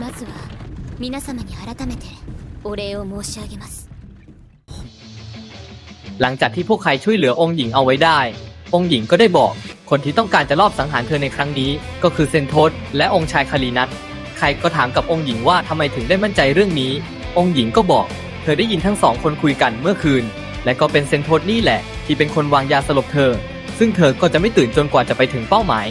まずは皆様に改めてお礼を申し上げます หลังจากที่พวกใครช่วยเหลือองค์หญิงเอาไว้ได้ องค์หญิงก็ได้บอกคนที่ต้องการจะลอบสังหารเธอในครั้งนี้ ก็คือเซนโทสและองค์ชายคาลีนัทใครก็ถามกับองค์หญิงว่าทำไมถึงได้มั่นใจเรื่องนี้ องค์หญิงก็บอก เธอได้ยินทั้งสองคนคุยกันเมื่อคืน และก็เป็นเซนโทสนี่แหละ ที่เป็นคนวางยาสลบเธอ ซึ่งเธอก็จะไม่ตื่นจนกว่าจะไปถึงเป้าหมาย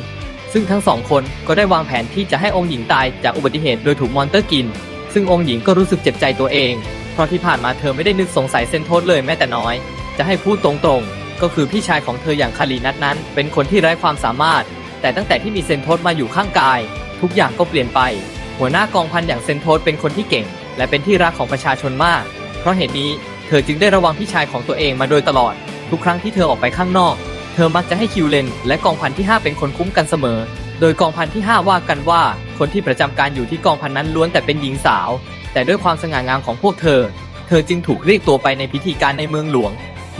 ซึ่งทั้งสองคนก็ได้วางแผนที่จะให้องค์หญิงตายจากอุบัติเหตุโดยถูกมอนเตอร์กิน ซึ่งองค์หญิงก็รู้สึกเจ็บใจตัวเอง เพราะที่ผ่านมาเธอไม่ได้นึกสงสัยเซนโทสเลยแม้แต่น้อย จะให้พูดตรงๆ ก็คือพี่ชายของเธออย่างคารีนัทนั้น เป็นคนที่ไร้ความสามารถ แต่ตั้งแต่ที่มีเซนโทสมาอยู่ข้างกาย ทุกอย่างก็เปลี่ยนไป หัวหน้ากองพันอย่างเซนโทสเป็นคนที่เก่ง และเป็นที่รักของประชาชนมาก เพราะเหตุนี้เธอจึงได้ระวังพี่ชายของตัวเองมาโดยตลอด ทุกครั้งที่เธอออกไปข้างนอก ธอมักจะให้คิวเลนและกองพันที่ 5 เป็นคนคุ้มกันเสมอ โดยกองพันที่ 5 ว่ากันว่า คนที่ประจำการอยู่ที่กองพันนั้นล้วนแต่เป็นหญิงสาว แต่ด้วยความสง่างามของพวกเธอ เธอจึงถูกเรียกตัวไปในพิธีการในเมืองหลวง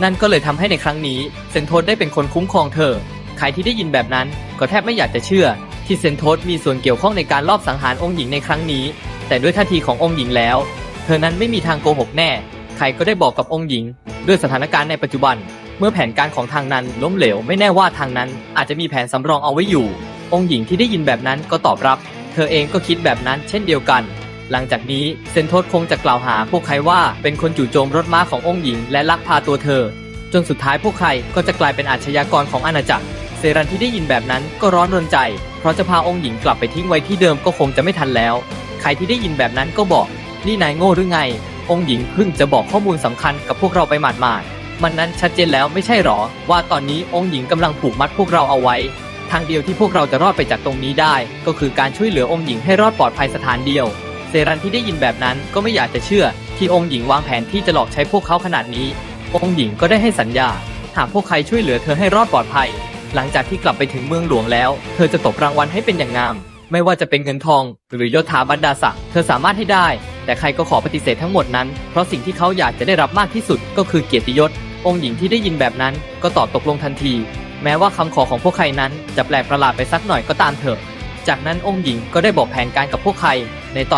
นั่นก็เลยทำให้ในครั้งนี้เซนโทสได้เป็นคนคุ้มครองเธอ ใครที่ได้ยินแบบนั้นก็แทบไม่อยากจะเชื่อ ที่เซนโทสมีส่วนเกี่ยวข้องในการลอบสังหารองค์หญิงในครั้งนี้ แต่ด้วยท่าทีขององค์หญิงแล้ว เธอนั้นไม่มีทางโกหกแน่ ใครก็ได้บอกกับองค์หญิง ด้วยสถานการณ์ในปัจจุบัน เมื่อแผนการของทางนั้นล้มเหลวไม่แน่ว่าทางนั้นอาจจะมีแผนสำรองเอาไว้อยู่ องค์หญิงที่ได้ยินแบบนั้นก็ตอบรับ เธอเองก็คิดแบบนั้นเช่นเดียวกัน หลังจากนี้เซนโทสคงจะกล่าวหาพวกใครว่าเป็นคนจู่โจมรถม้าขององค์หญิงและลักพาตัวเธอ จนสุดท้ายพวกใครก็จะกลายเป็นอาชญากรของอาณาจักร เซรันที่ได้ยินแบบนั้นก็ร้อนรนใจ เพราะจะพาองค์หญิงกลับไปทิ้งไว้ที่เดิมก็คงจะไม่ทันแล้ว ใครที่ได้ยินแบบนั้นก็บอกนี่นายโง่หรือไง องค์หญิงเพิ่งจะบอกข้อมูลสำคัญกับพวกเราไปหมาดๆ มันนั้นชัดเจนแล้วไม่ใช่หรอ ว่าตอนนี้องค์หญิงกำลังผูกมัดพวกเราเอาไว้ ทางเดียวที่พวกเราจะรอดไปจากตรงนี้ได้ ก็คือการช่วยเหลือองค์หญิงให้รอดปลอดภัยสถานเดียว เซรันที่ได้ยินแบบนั้นก็ไม่อยากจะเชื่อ ที่องค์หญิงวางแผนที่จะหลอกใช้พวกเขาขนาดนี้ องค์หญิงก็ได้ให้สัญญา หากพวกใครช่วยเหลือเธอให้รอดปลอดภัย หลังจากที่กลับไปถึงเมืองหลวงแล้ว เธอจะตบรางวัลให้เป็นอย่างงาม ไม่ว่าจะเป็นเงินทอง หรือยศถาบรรดาศักดิ์เธอสามารถให้ได้แต่ใครก็ขอปฏิเสธทั้งหมดนั้น เพราะสิ่งที่เขาอยากจะได้รับมากที่สุดก็คือเกียรติยศ องค์หญิงที่ได้ยินแบบนั้นก็ตอบตกลงทันที แม้ว่าคำขอของพวกใครนั้นจะแปลกประหลาดไปสักหน่อยก็ตามเถอะ จากนั้นองค์หญิงก็ได้บอกแผนการกับพวกใครในตอน